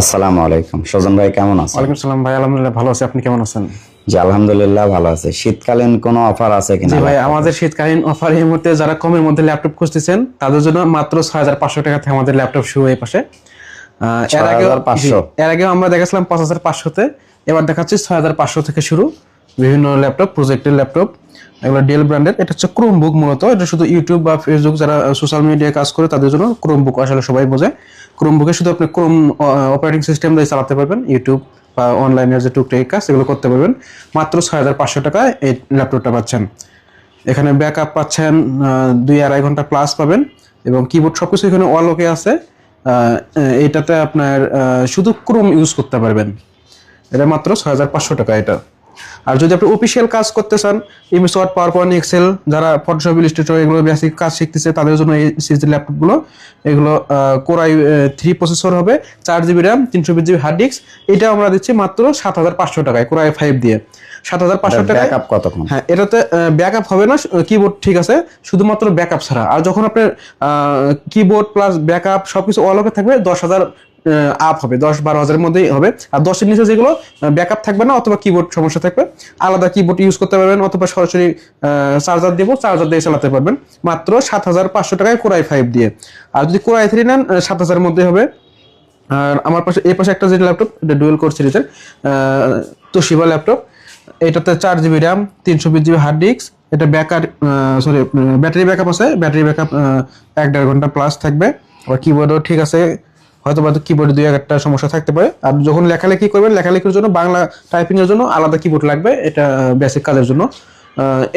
আসসালামু আলাইকুম। সজন ভাই কেমন আছেন? ওয়ালাইকুম সালাম ভাই আলহামদুলিল্লাহ ভালো আছি। আপনি কেমন আছেন? জি আলহামদুলিল্লাহ ভালো আছে। শীতকালীন কোনো অফার আছে কিনা ভাই? আমাদের শীতকালীন অফার এই মুহূর্তে যারা কমের মধ্যে ল্যাপটপ খুঁজতেছেন তাদের জন্য মাত্র ছয় হাজার পাঁচশো টাকা থেকে আমাদের ল্যাপটপ শুরু এই পাশে। এর আগে 6,500 এর আগে আমরা দেখাছিলাম পাঁচ হাজার পাঁচশোতে। এবার দেখাচ্ছি ছয় হাজার পাঁচশো থেকে শুরু বিভিন্ন ল্যাপটপ প্রজেক্টের ল্যাপটপ। এগুলো ডেল ব্র্যান্ডের এটা হচ্ছে ক্রোম বুক মূলত, এটা শুধু ইউটিউব বা ফেসবুক যারা সোশ্যাল মিডিয়ায় কাজ করে, তাদের জন্য ক্রোম বুক আসলে সবাই বোঝে। ক্রোম বুকে শুধু আপনি ক্রোম অপারেটিং সিস্টেম দিয়ে চালাতে পারবেন ইউটিউব বা অনলাইনের যে টুকটাক কাজ, এগুলো করতে পারবেন। মাত্র ছয় হাজার পাঁচশো টাকায় এই ল্যাপটপটা পাচ্ছেন। এখানে ব্যাকআপ পাচ্ছেন দুই আড়াই ঘণ্টা প্লাস পাবেন এবং কিবোর্ড সব কিছু এখানে অলোকে আছে। এটাতে আপনার শুধু ক্রোম ইউজ করতে পারবেন। এটা মাত্র ছয় হাজার পাঁচশো টাকা এটা। আর যদি আপনি অফিসিয়াল কাজ করতে চান MS word PowerPoint Excel যারা ফটোশপ ইলিস্ট্রেটর এগুলো বেসিক কাজ শিখতেছে তাদের জন্য এই সিরিজের ল্যাপটপগুলো এগুলো কোরাই থ্রি প্রসেসর হবে চার জিবি র্যাম তিনশো বিশ জিবি হার্ড ডিস্ক এটা আমরা দিচ্ছি মাত্র সাত হাজার পাঁচশো টাকায় কোরাই ফাইভ দিয়ে। সাত হাজার পাঁচশো টাকায় ব্যাকআপ কতক্ষণ? হ্যাঁ এটাতে ব্যাকআপ হবে না কিবোর্ড ঠিক আছে শুধুমাত্র ব্যাকআপ ছাড়া। আর যখন আপনার কিবোর্ড প্লাস ব্যাকআপ সবকিছু অলকে থাকবে দশ হাজার আপ হবে, দশ বারো হাজারের মধ্যেই হবে। আর দশের নিচে যেগুলো ব্যাকআপ থাকবে না, অথবা কিবোর্ড সমস্যা থাকবে, আলাদা কিবোর্ড ইউজ করতে পারবেন, অথবা সরাসরি চার্জার দিব চার্জার দিয়ে চালাতে পারবেন। মাত্র সাত হাজার পাঁচশো টাকায় কোরাই ফাইভ দিয়ে। আর যদি কোরাই থ্রি নেন সাত হাজারের মধ্যে হবে। আর আমার পাশে, এই পাশে একটা যে ল্যাপটপ এটা ডুয়েল কোর সিরিজের তোশিবা ল্যাপটপ এটাতে চার জিবি র্যাম তিনশো বিশ জিবি হার্ড ডিস্ক এটা ব্যাকআপ সরি ব্যাটারি ব্যাকআপ আছে। ব্যাটারি ব্যাকআপ এক দেড় ঘণ্টা প্লাস থাকবে। আবার কিবোর্ডও ঠিক আছে হয়তো বা কিবোর্ডে দুই একটা সমস্যা থাকতে পারে। আর যখন লেখালেখি করবেন লেখালেখির জন্য বাংলা টাইপিং এর জন্য আলাদা কিবোর্ড লাগবে এটা বেসিক কাজের জন্য।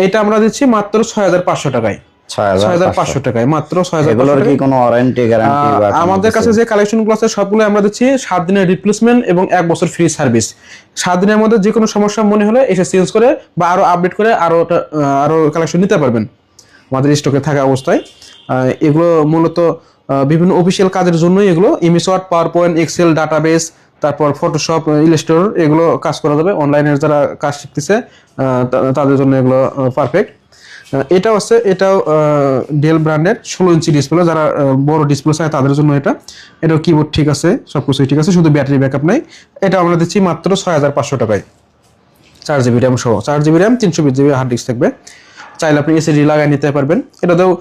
এটা আমরা দিচ্ছি মাত্র ছয় হাজার পাঁচশো টাকায়। মাত্র কি কোনো ওয়ারেন্টি গ্যারান্টি আমাদের কাছে যে আছে সবগুলো আমরা দিচ্ছি সাত দিনের রিপ্লেসমেন্ট এবং এক বছর ফ্রি সার্ভিস সাত দিনের মধ্যে যে কোনো সমস্যা মনে হলে এসে চেঞ্জ করে বা আরও আপডেট করে আরও আরও কালেকশন নিতে পারবেন। আমাদের স্টকে থাকা অবস্থায়। এগুলো মূলত বিভিন্ন অফিসিয়াল কাজের জন্যই এগুলো Word PowerPoint Excel database তারপর ফটোশপ ইলাস্ট্রেটর এগুলো কাজ করা যাবে। অনলাইনের যারা কাজ শিখতেছে তাদের জন্য এগুলো পারফেক্ট এটা হচ্ছে এটাও ডেল ব্র্যান্ডের ষোলো ইঞ্চি ডিসপ্লে যারা বড় ডিসপ্লে চায় তাদের জন্য এটা। এটাও কিবোর্ড ঠিক আছে সব কিছুই ঠিক আছে, শুধু ব্যাটারি ব্যাকআপ নাই। এটা আমরা দিচ্ছি মাত্র ছয় হাজার পাঁচশো টাকায়। চার জিবি র্যাম সহ, চার জিবি র্যাম তিনশো বিশ জিবি হার্ড ডিস্ক থাকবে। চাইলে আপনি এসিডি লাগাই নিতে পারবেন। এটাতেও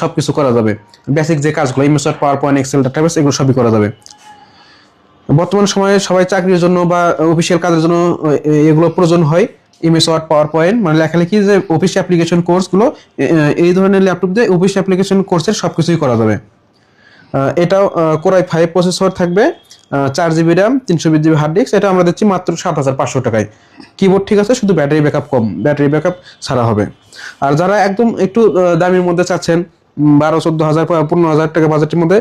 সব কিছু করা যাবে। বেসিক যে কাজগুলো ইমেসার পাওয়ার পয়েন্ট এক্সেল ডাটাবেস এগুলো সবই করা যাবে। বর্তমান সময়ে সবাই চাকরির জন্য বা অফিসিয়াল কাজের জন্য এগুলো প্রয়োজন হয়। ইমেজ ওয়ার্ড পাওয়ার পয়েন্ট মানে লেখালেখি যে অফিস অ্যাপ্লিকেশন কোর্সগুলো এই ধরনের ল্যাপটপ দিয়ে অফিস অ্যাপ্লিকেশন কোর্সের সব কিছুই করা যাবে। এটাও কোরাই ফাইভ প্রসেসর থাকবে। চার জিবি র্যাম তিনশো বিশ জিবি হার্ড ডিস্ক এটা আমরা দিচ্ছি মাত্র সাত হাজার পাঁচশো টাকায়। কিবোর্ড ঠিক আছে, শুধু ব্যাটারি ব্যাকআপ কম ব্যাটারি ব্যাকআপ ছাড়া হবে। আর যারা একদম একটু দামির মধ্যে চাচ্ছেন বারো, চোদ্দ হাজার পনেরো হাজার টাকা বাজেটের মধ্যে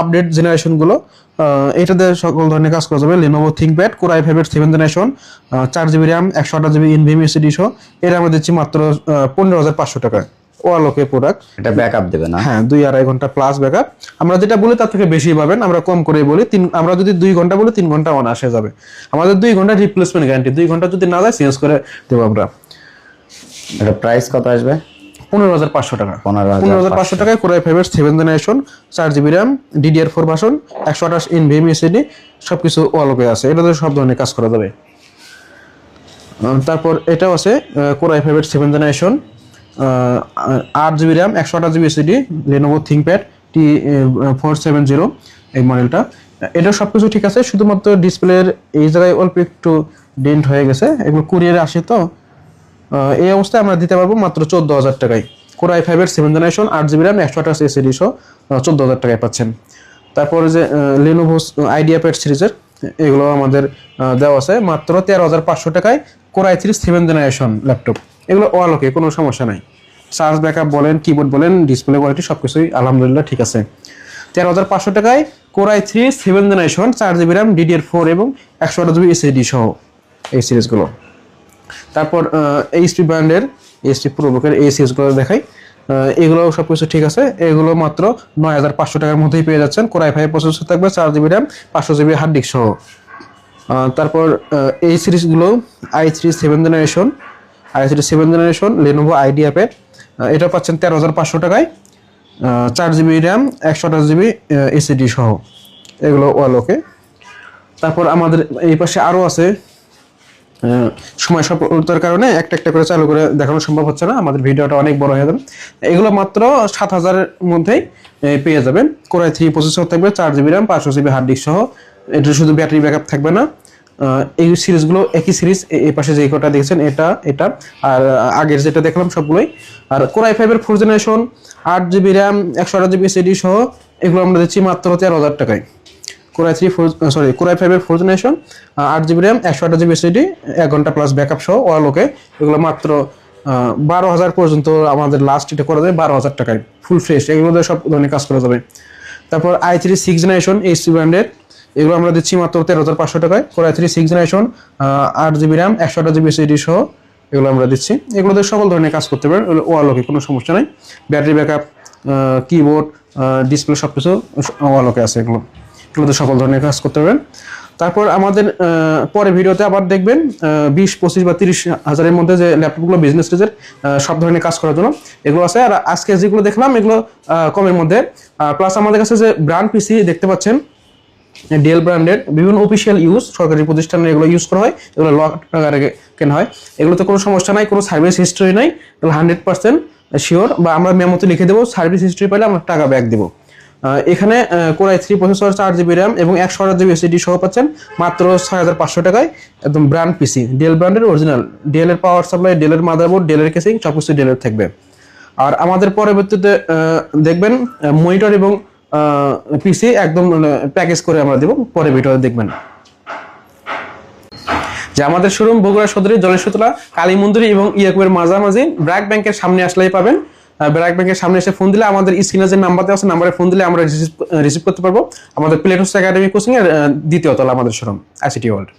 আপডেট জেনারেশনগুলো এটাতে সকল ধরনের কাজ করা যাবে। লেনোভো থিঙ্কপ্যাড কোরাই ফাইভের সেভেন জেনারেশন চার জিবি র্যাম একশো আঠাশ জিবি ইনভিএম এসিডি সহ, এটা আমরা দিচ্ছি মাত্র পনেরো হাজার পাঁচশো টাকায়। ওয়ালোকে প্রোডাক্ট এটা ব্যাকআপ দেবে না। হ্যাঁ দুই আড়াই ঘণ্টা প্লাস ব্যাকআপ আমরা যেটা বলি তার থেকে বেশি পাবেন আমরা কম করে বলি তিন আমরা যদি দুই ঘণ্টা বলি তিন ঘণ্টা অনায়াসে যাবে। আমাদের দুই ঘণ্টা রিপ্লেসমেন্ট গ্যারান্টি দুই ঘণ্টা যদি না যায় চেঞ্জ করে দেবো আমরা। এটা প্রাইস কত আসবে? পনেরো হাজার পাঁচশো টাকা। পনেরো হাজার পাঁচশো টাকায় কোরাই ফাইভের সেভেন জেনারেশন চার জিবি র্যাম ডিডিআর ফোর ভাষণ একশো আঠাশ ইন ভিএম এসিডি সব কিছু ওয়ালোকে আছে। এটাতে সব ধরনের কাজ করা যাবে। তারপর এটাও আছে কোরাই ফাইভের সেভেন জেনারেশন আট জিবি র্যাম, একশো আঠাশ GB SSD Lenovo ThinkPad T four seven zero এই মডেলটা। এটা সব কিছু ঠিক আছে, শুধুমাত্র ডিসপ্লের এই জায়গায় অল্প একটু ডেন্ট হয়ে গেছে। এগুলো কুরিয়ারে আসে তো। এই অবস্থায় আমরা দিতে পারব মাত্র চোদ্দ হাজার টাকায়। কোরআই ফাইভের সেভেন জেনারেশন আট জিবি র্যাম, একশো আঠাশ এসিডি সহ চোদ্দ হাজার টাকায় পাচ্ছেন। তারপরে যে লেনোভো আইডিয়া প্যাড সিরিজের এগুলো আমাদের দেওয়া আছে মাত্র তেরো হাজার পাঁচশো টাকায়। Core i three seven generation laptop এগুলো ওয়ালোকে, কোনো সমস্যা নাই। চার্জ ব্যাকআপ বলেন কিবোর্ড বলেন ডিসপ্লে কোয়ালিটি সব কিছুই আলহামদুলিল্লাহ ঠিক আছে। তেরো হাজার পাঁচশো টাকায় Core i three seven generation চার জিবি র্যাম ডিডিআর ফোর এবং একশো আঠাশ জিবি এসএডি সহ এই সিরিজগুলো। তারপর এইচপি ব্র্যান্ডের এইচপি প্রোবুকের এই সিরিজগুলো দেখাই। এগুলো সব কিছু ঠিক আছে। এগুলো মাত্র নয় হাজার পাঁচশো টাকার মধ্যেই পেয়ে যাচ্ছেন। কোরআই ফাইভ প্রসেসর থাকবে, চার জিবি র্যাম পাঁচশো জিবি হার্ড ডিস্ক সহ। তারপর এই সিরিজগুলো i three seven generation i three seven generation Lenovo IdeaPad এটা পাচ্ছেন তেরো হাজার পাঁচশো টাকায়। চার জিবি র্যাম একশো আঠাশ জিবি এসিডি সহ। এগুলো ওয়াল ওকে তারপর আমাদের এই পাশে আরও আছে সময় স্বল্পতার কারণে একটা একটা করে চালু করে দেখানো সম্ভব হচ্ছে না। আমাদের ভিডিওটা অনেক বড় হয়ে যাবে। এগুলো মাত্র সাত হাজারের মধ্যেই পেয়ে যাবেন। কোরাই থ্রি প্রসেসর থাকবে, চার জিবি র্যাম পাঁচশো জিবি হার্ড ডিস্ক সহ। এটা শুধু ব্যাটারি ব্যাকআপ থাকবে না। এই সিরিজগুলো একই সিরিজ এই পাশে যে কটা দেখছেন, এটা এটা, আর আগের যেটা দেখলাম সবগুলোই। আর কোরাই ফাইভের ফোর জেনারেশন আট জিবি র্যাম একশো আট জিবি এসএডি সহ, এগুলো আমরা দিচ্ছি মাত্র তেরো হাজার টাকায়। Core i three four sorry Core i ফাইভের ফোর জেনারেশন আট জিবি র্যাম একশো আট জিবি এসএডি এক ঘণ্টা প্লাস ব্যাকআপ সহ ওয়ালোকে এগুলো মাত্র বারো হাজার পর্যন্ত আমাদের লাস্ট এটা করা যায় বারো হাজার টাকায় ফুল ফ্রেশ এগুলো সব ধরনের কাজ করা যাবে। তারপর আই থ্রি সিক্স জেনারেশন এইচসি ব্র্যান্ডের এগুলো আমরা দিচ্ছি মাত্র তেরো হাজার পাঁচশো টাকায়। Core i three six generation আট জিবি র্যাম একশো আট জিবি এসএডি সহ এগুলো আমরা দিচ্ছি। এগুলো দিয়ে সকল ধরনের কাজ করতে পারবেন ওয়ালোকে কোনো সমস্যা নেই। ব্যাটারি ব্যাকআপ কিবোর্ড ডিসপ্লে সব কিছু ওয়ালোকে আছে এগুলো। এগুলোতে সকল ধরনের কাজ করতে পারবেন তারপর আমাদের পরে ভিডিওতে আবার দেখবেন বিশ, পঁচিশ বা তিরিশ হাজারের মধ্যে যে ল্যাপটপগুলো বিজনেস রেজের সব ধরনের কাজ করার জন্য এগুলো আছে। আর আজকে যেগুলো দেখলাম, এগুলো কমের মধ্যে। প্লাস আমাদের কাছে যে ব্র্যান্ড পিসি দেখতে পাচ্ছেন ডিএল ব্র্যান্ডের বিভিন্ন অফিসিয়াল ইউজ সরকারি প্রতিষ্ঠানে এগুলো ইউজ করা হয়, এগুলো লক টাকারে কেনা হয়। এগুলোতে কোনো সমস্যা নাই, কোনো সার্ভিস হিস্ট্রি নাই এগুলো হান্ড্রেড পার্সেন্ট শিওর বা আমরা মেমোতে লিখে দেবো সার্ভিস হিস্ট্রি পেলে আমরা টাকা ব্যাক দেবো। এখানে কোরাই থ্রি প্রসেসর চার জিবি র্যাম এবং একশো আট জিবি এসিডি সহ পাচ্ছেন, মাত্র ছয় হাজার পাঁচশো টাকায় একদম ব্র্যান্ড পিসি ডেল ব্র্যান্ডের অরিজিনাল ডেলের পাওয়ার সাপ্লাই ডেলের মাদারবোর্ড ডেলের কেসিং সব কিছু ডেলের থাকবে। আর আমাদের পরবর্তীতে দেখবেন মনিটর এবং পিসি একদম প্যাকেজ করে আমরা দেবো। পরে ভিডিও দেখবেন। যে আমাদের শোরুম বগুড়া সদরে জলেশ্বতলা কালী মন্দির এবং ইয়াকুবের মাঝামাঝি, ব্র্যাক ব্যাংকের সামনে আসলেই পাবেন। ব্র্যাক ব্যাংকের সামনে এসে ফোন দিলে আমাদের স্ক্রিনে যে নাম্বার দেওয়া আছে নাম্বারে ফোন দিলে আমরা রিসিভ করতে পারব। আমাদের প্লেটোস একাডেমি কোচিং দ্বিতীয় তলা আমাদের শোরুম আইসিটি ওয়ার্ল্ড